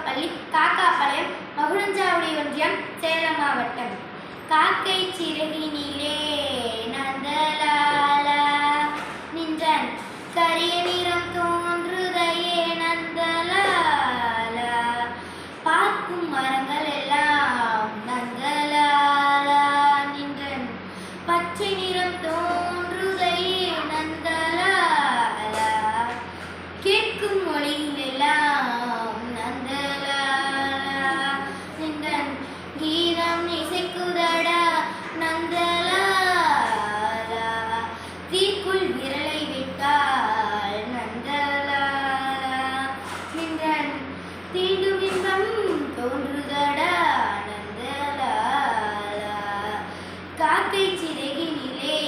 தொடக்கப்பள்ளி காக்காப்பாளையம் மகுழஞ்சாவடி ஒன்றியம் சேலம் மாவட்டம். காக்கை சிறகினிலே நந்தலாலா நின்றான் கரியணி கீதம் இசைக்குதடா நந்தலாலா. தீக்குள் விரலை விட்டால் நந்தலாரா நின்றன் தீண்டும் இன்பம் தோன்றுதடா நந்தலாலா. காக்கை சிறகினிலே